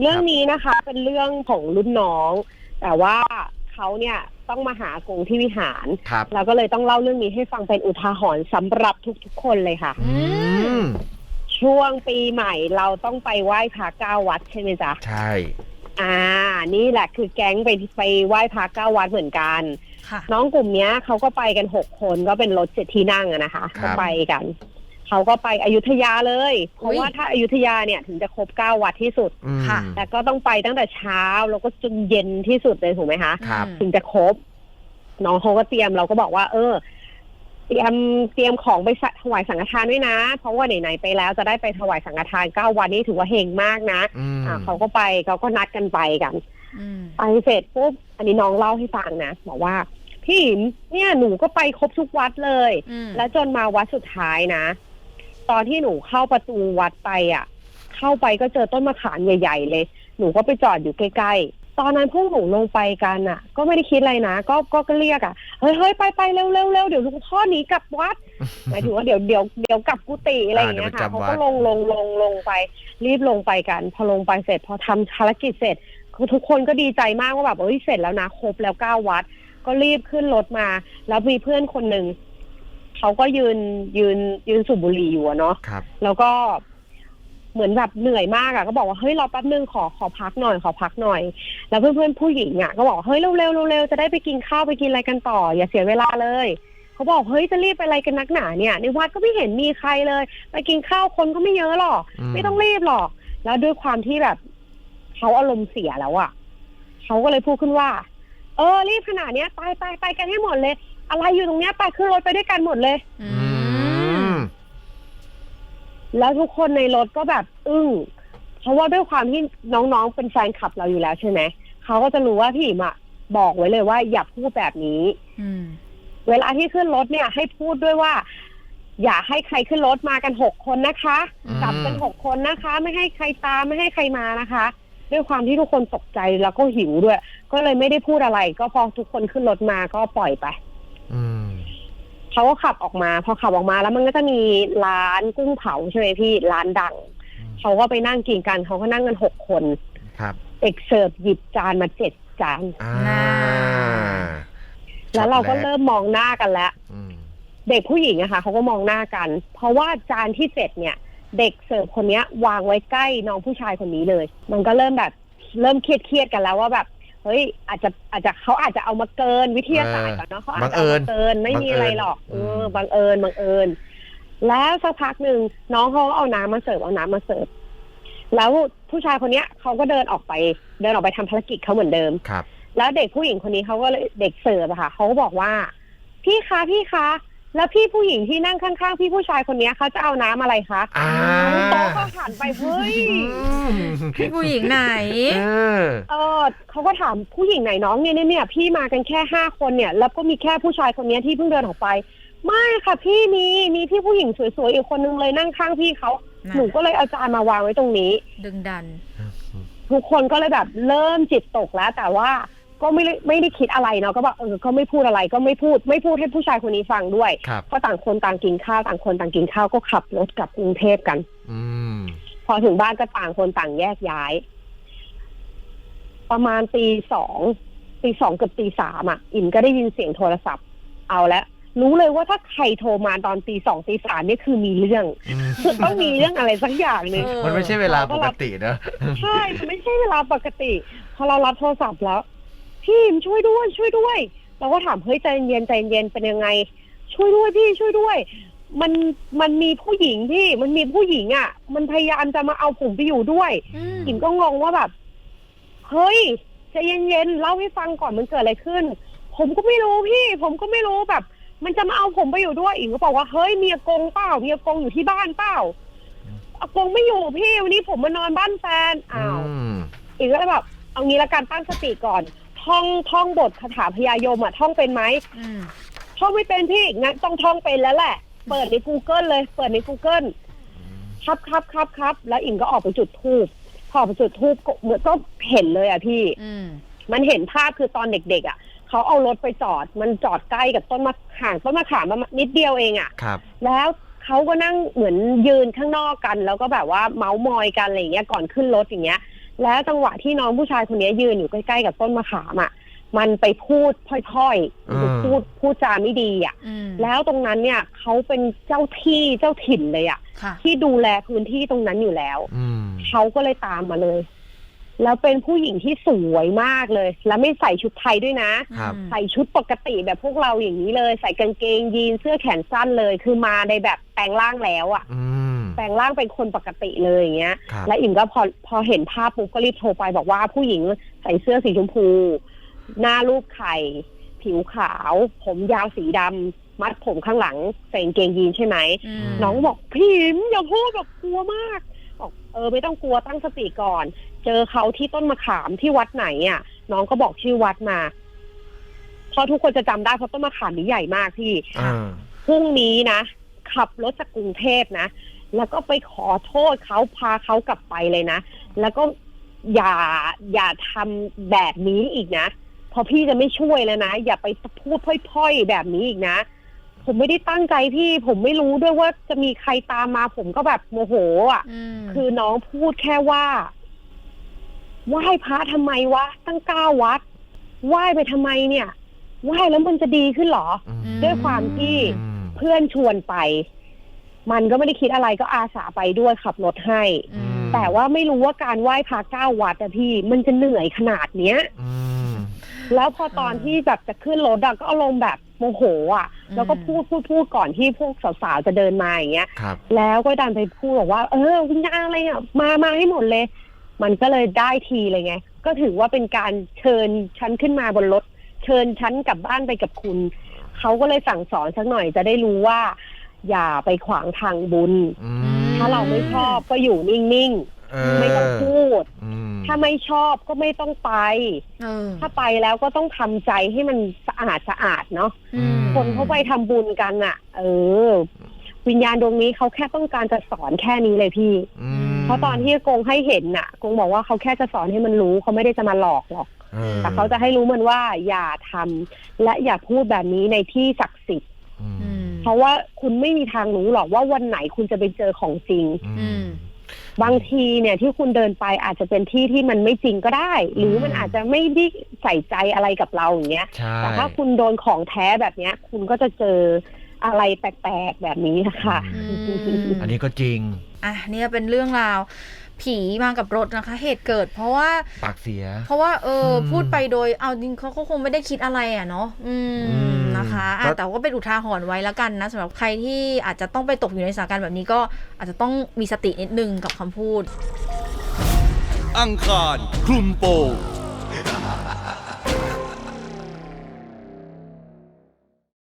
เรื่องนี้นะคะเป็นเรื่องของรุ่นน้อง แต่ว่าเขาเนี่ยต้องมาหากงที่วิหารครับเราก็เลยต้องเล่าเรื่องนี้ให้ฟังเป็นอุทาหรณ์สำหรับทุกๆคนเลยค่ะ อืมช่วงปีใหม่เราต้องไปไหว้พระเก้าวัดใช่ไหมจ๊ะใช่ อ่า นี่แหละคือแก๊งไปไปไหว้พระเก้าวัดเหมือนกัน ค่ะ น้องกลุ่มเนี้ยเขาก็ไปกันหกคนก็เป็นรถเจ็ดที่นั่งอะนะคะก็ไปกัน เขาก็ไปอยุธยาเลย เพอุ๊ราะยว่าถ้าอยุธยาเนี่ยถึงจะครบเก้าวัดที่สุดอืมค่ะ แต่ก็ต้องไปตั้งแต่เช้าแล้วก็จนเย็นที่สุดเลยถูกไหมคะ ครับ ถึงจะครบน้องเขาก็เตรียมเราก็บอกว่า เออ เตรียมเตรียมของไปถวายสังฆทานด้วยนะ เพราะว่าไหนๆไปแล้วจะได้ไปถวายสังฆทานเก้าวันนี้ถือว่าเฮงมากนะอืมอ่าเขาก็ไปเขาก็นัดกันไปกัน อืมไปเสร็จปุ๊บอันนี้น้องเล่าให้ฟังนะบอกว่า พี่หญิงเนี่ยหนูก็ไปครบทุกวัดเลย อืม แล้วจนมาวัดสุดท้ายนะ ตอนที่หนูเข้าประตูวัดไปอะ เข้าไปก็เจอต้นมะขามใหญ่ๆเลย หนูก็ไปจอดอยู่ใกล้ๆ ตอนนั้นพวกหนูลงไปกันอะ ก็ไม่ได้คิดอะไรนะ ก็ก็ก็เรียกอะ เฮ้ยเฮ้ยไปไปเร็วเร็วเร็วเดี๋ยวหลุงพ่อหนีกลับวัด หมายถึงว่าเดี๋ยวเดี๋ยวเดี๋ยวกลับกุฏิอะไรอย่างเงี้ยค่ะอ่าเดี๋ยวไปเขาจำวัก็ดลงลงลงลงไป รีบลงไปกัน พอลงไปเสร็จ พอทำภารกิจเสร็จคือทุกคนก็ดีใจมากว่าแบบเฮ้ยเสร็จแล้วนะครบแล้วเก้าวัด ก็รีบขึ้นรถมา แล้วมีเพื่อนคนหนึ่ง เขาก็ยืนยืนยืนสูบบุหรี่อยู่อะเนาะครับ แล้วก็เหมือนแบบเหนื่อยมากอะก็บอกว่าเฮ้ยรอแป๊บนึงขอขอพักหน่อยขอพักหน่อย แล้วเพื่อนเพื่อนๆผู้หญิงอะก็บอกเฮ้ยเร็วเร็วเร็วๆจะได้ไปกินข้าวไปกินอะไรกันต่อ อย่าเสียเวลาเลยเขาบอกเฮ้ยจะรีบไปอะไรกันนักหนาเนี่ยในวัดก็ไม่เห็นมีใครเลย ไปกินข้าวคนก็ไม่เยอะหรอกอืมไม่ต้องรีบหรอก แล้วด้วยความที่แบบเขาอารมณ์เสียแล้วอะเขาก็เลยพูดขึ้นว่า เออรีบขนาดเนี้ยไปไปไปกันให้หมดเลย อะไรอยู่ตรงเนี้ยไปขึ้นรถไปด้วยกันหมดเลย อือืมมแล้วทุกคนในรถก็แบบ อึ้งเพราะว่าด้วยความที่น้องๆเป็นแฟนคลับเราอยู่แล้วใช่ไหมเขาก็จะรู้ว่าพี่หญิมอะบอกไว้เลยว่าอย่าพูดแบบนี้ อืม เวลาที่ขึ้นรถเนี่ย ให้พูดด้วยว่า อย่าให้ใครขึ้นรถมากันหกคนนะคะอืม กลับกันหกคนนะคะ ไม่ให้ใครตามไม่ให้ใครมานะคะ ด้วยความที่ทุกคนตกใจแล้วก็หิวด้วย ก็เลยไม่ได้พูดอะไร ก็พอทุกคนขึ้นรถมาก็ปล่อยไปอืม เขาก็ขับออกมา พอขับออกมาแล้วมันก็จะมีร้านกุ้งเผาใช่ไหมพี่ร้านดังเขาก็ไปนั่งกินกันเขาก็นั่งกันหกคนครับเด็กเสิร์ฟหยิบจานมาเจ็ดจานอ่าน่าแล้วเราก็ช็อตแเริ่มมองหน้ากันแล้วอืมเด็กผู้หญิงอะค่ะเขาก็มองหน้ากัน เพราะว่าจานที่เจ็ดเนี่ย เด็กเสิร์ฟคนเนี้ยวางไว้ใกล้น้องผู้ชายคนนี้เลย มันก็เริ่มแบบเริ่มเครียดเครียดๆกันแล้วว่าแบบ เฮ้ยอาจจะอาจจะเขาอาจจะเอามาเกินวิทยาศาสตร์ก่อนเนาะเขาอาจจะเอามาเกินไม่มีอะไรหรอกเออบังเอิญบังเอิญ แล้วสักพักหนึ่งน้องเขาก็เอาน้ำมาเสิร์ฟเอาน้ำมาเสิร์ฟแล้วผู้ชายคนเนี้ยเขาก็เดินออกไป เดินออกไปทำภารกิจเขาเหมือนเดิมครับ แล้วเด็กผู้หญิงคนนี้เขาก็เลยเด็กเสิร์ฟอะค่ะเขาก็บอกว่า พี่คะพี่คะ แล้วพี่ผู้หญิงที่นั่งข้างๆ พี่ผู้ชายคนเนี้ยเขาจะเอาน้ำอะไรคะอ่า โต๊ะก็หันไปเฮ้ย พี่ผู้หญิงไหน เออ เออเขาก็ถามผู้หญิงไหนน้องเนี่ยเนี่ยเนี่ยพี่มากันแค่ห้าคนเนี่ย แล้วก็มีแค่ผู้ชายคนเนี้ยที่เพิ่งเดินออกไป ไม่ค่ะพี่มีมีพี่ผู้หญิงสวยๆอีกคนนึงเลยนั่งข้างพี่เขาน่ะ หนูก็เลยเอาจานมาวางไว้ตรงนี้ ดึงดัน ทุกคนก็เลยแบบเริ่มจิตตกแล้ว แต่ว่า ก็ไม่ได้ไม่ได้คิดอะไรเนาะก็บอกเออก็ไม่พูดอะไรก็ไม่พูด ไม่พูดให้ผู้ชายคนนี้ฟังด้วยครับเพราะต่างคนต่างกินข้าวต่างคนต่างกินข้าวก็ขับรถกลับกรุงเทพกัน อืม พอถึงบ้านก็ต่างคนต่างแยกย้าย ประมาณตีสองตีสองเกับตีสามอะ อินก็ได้ยินเสียงโทรศัพท์ เอาละรู้เลยว่าถ้าใครโทรมาตอนตีสองตีสามนี่คือมีเรื่องอืมคือต้องมีเรื่องอะไรสักอย่างหนึ่ง เออ มันไม่ใช่เวลาปกติเนอะใช่ มันไม่ใช่เวลาปกติ พอเรารับโทรศัพท์แล้ว พี่อิมช่วยด้วยช่วยด้วยเราก็ถามเฮ้ยใจเย็นใจเย็นเป็นยังไง ช่วยด้วยพี่ช่วยด้วย มันมันมีผู้หญิงพี่มันมีผู้หญิงอะ มันพยายามจะมาเอาผมไปอยู่ด้วยอืมอิมก็งงว่าแบบเฮ้ยใจเย็นๆเล่าให้ฟังก่อนมันเกิดอะไรขึ้น ผมก็ไม่รู้พี่ ผมก็ไม่รู้แบบ มันจะมาเอาผมไปอยู่ด้วยอิมก็บอกว่าเฮ้ยมีอากงเปล่ามีอากงอยู่ที่บ้านเปล่าอากงไม่อยู่พี่วันนี้ผมมานอนบ้านแฟนอ้าวอืมอีกก็เลยแบบเอางี้ละกันตั้งสติก่อน ท่องท่องบทคาถาพยายมอะท่องเป็นไหมอืมท่องไม่เป็นพี่งั้นต้องท่องเป็นแล้วแหละ เปิดใน Google เลย เปิดใน Google ครับครับครับครับแล้วอิงก็ออกไปจุดทูบพอออกไปจุดทูบก็เหมือนก็เห็นเลยอะพี่ อืมมันเห็นภาพคือตอนเด็กๆอะเขาเอารถไปจอด มันจอดใกล้กับต้นมะห่างต้นมะขามประมาณนิดเดียวเองอะ ครับ แล้วเขาก็นั่งเหมือนยืนข้างนอกกัน แล้วก็แบบว่าเมาส์มอยกันอะไรอย่างเงี้ยก่อนขึ้นรถอย่างเงี้ย แล้วจังหวะที่น้องผู้ชายคนนี้ยืนอยู่ใกล้ๆกับต้นมะขามอะ มันไปพูดพ่อยๆหรือพูดพูดจาไม่ดีอะอืมแล้วตรงนั้นเนี่ยเขาเป็นเจ้าที่เจ้าถิ่นเลยอะค่ะที่ดูแลพื้นที่ตรงนั้นอยู่แล้วอืมเขาก็เลยตามมาเลย แล้วเป็นผู้หญิงที่สวยมากเลย แล้วไม่ใส่ชุดไทยด้วยนะครับอืมใส่ชุดปกติแบบพวกเราอย่างนี้เลย ใส่กางเกงยีนเสื้อแขนสั้นเลย คือมาในแบบแปลงร่างแล้วอะอืม แปลงร่างเป็นคนปกติเลยอย่างเงี้ย ครับและอิ่มก็พอพอเห็นภาพปุ๊บก็รีบโทรไปบอกว่าผู้หญิงใส่เสื้อสีชมพู หน้ารูปไข่ ผิวขาว ผมยาวสีดำมัดผมข้างหลังใส่กางเกงยีนใช่ไหมอืมน้องบอกพี่หิมอย่าพูดแบบกลัวมากบอกเออไม่ต้องกลัวตั้งสติก่อน เจอเขาที่ต้นมะขามที่วัดไหนอะ น้องก็บอกชื่อวัดมาเพราะทุกคนจะจำได้เพราะต้นมะขามนี้ใหญ่มากพี่อ่า พรุ่งนี้นะขับรถจากกรุงเทพนะ แล้วก็ไปขอโทษเขาพาเขากลับไปเลยนะ แล้วก็อย่าอย่าทำแบบนี้อีกนะเพราะพี่จะไม่ช่วยแล้วนะ อย่าไปพูดพร่อยๆแบบนี้อีกนะ ผมไม่ได้ตั้งใจพี่ ผมไม่รู้ด้วยว่าจะมีใครตามมา ผมก็แบบโมโห อะอืมคือน้องพูดแค่ว่าไหว้พระทำไมวะตั้งเก้าวัดไหว้ไปทำไมเนี่ยไหว้แล้วมันจะดีขึ้นเหรออืมด้วยความที่อืมเพื่อนชวนไป มันก็ไม่ได้คิดอะไรก็อาสาไปด้วยขับรถให้ อืม แต่ว่าไม่รู้ว่าการไหว้พระเก้าวัดอะพี่มันจะเหนื่อยขนาดเนี้ย อืม แล้วพอตอนที่แบบจะขึ้นรถอะก็อารมณ์แบบโมโหอะแล้วก็พูดพูดพูดก่อนที่พวกสาวๆจะเดินมาอย่างเงี้ย ครับ แล้วก็ดันไปพูดบอกว่า เออวิญญาณอะไรเนี่ยมามาให้หมดเลย มันก็เลยได้ทีเลยไง ก็ถือว่าเป็นการเชิญฉันขึ้นมาบนรถ เชิญฉันกลับบ้านไปกับคุณ เขาก็เลยสั่งสอนสักหน่อยจะได้รู้ว่า อย่าไปขวางทางบุญ อืถ้าเราไม่ชอบก็อยู่นิ่งเๆ ไม่ต้องพูด อืมถ้าไม่ชอบก็ไม่ต้องไป เออถ้าไปแล้วก็ต้องทำใจให้มันสะอาดสะอาดเนาะ อืม คนเขาไปทำบุญกันอะเออ วิญญาณดวงนี้เขาแค่ต้องการจะสอนแค่นี้เลยพี่ อืมเพราะตอนที่กงให้เห็นน่ะกงบอกว่าเขาแค่จะสอนให้มันรู้เขาไม่ได้จะมาหลอกหรอก ออแต่เขาจะให้รู้มันว่าอย่าทำและอย่าพูดแบบนี้ในที่ศักดิ์สิทธิ์อืมอืม เพราะว่าคุณไม่มีทางรู้หรอกว่าวันไหนคุณจะไปเจอของจริง อืม บางทีเนี่ยที่คุณเดินไปอาจจะเป็นที่ที่มันไม่จริงก็ได้ หรือมันอาจจะไม่ได้ใส่ใจอะไรกับเราอย่างเงี้ย ใช่แต่ถ้าคุณโดนของแท้แบบเนี้ย คุณก็จะเจอ อะไรแปลกๆแบบนี้นะคะอืมอันนี้ก็จริง อะเนี่ยเป็นเรื่องราวผีมากับรถนะคะ เหตุเกิด เพราะว่าปากเสีย เพราะว่าเอออมพูดไปโดยเอาจริงเขาก็คงไม่ได้คิดอะไรอะเนาะอืมอืมนะคะอะก็แต่ว่าเป็นอุทาหรณ์ไว้แล้วกันนะสำหรับใครที่อาจจะต้องไปตกอยู่ในสถานการณ์แบบนี้ก็อาจจะต้องมีสตินิดนึงกับคำพูด อังคารคลุมโปง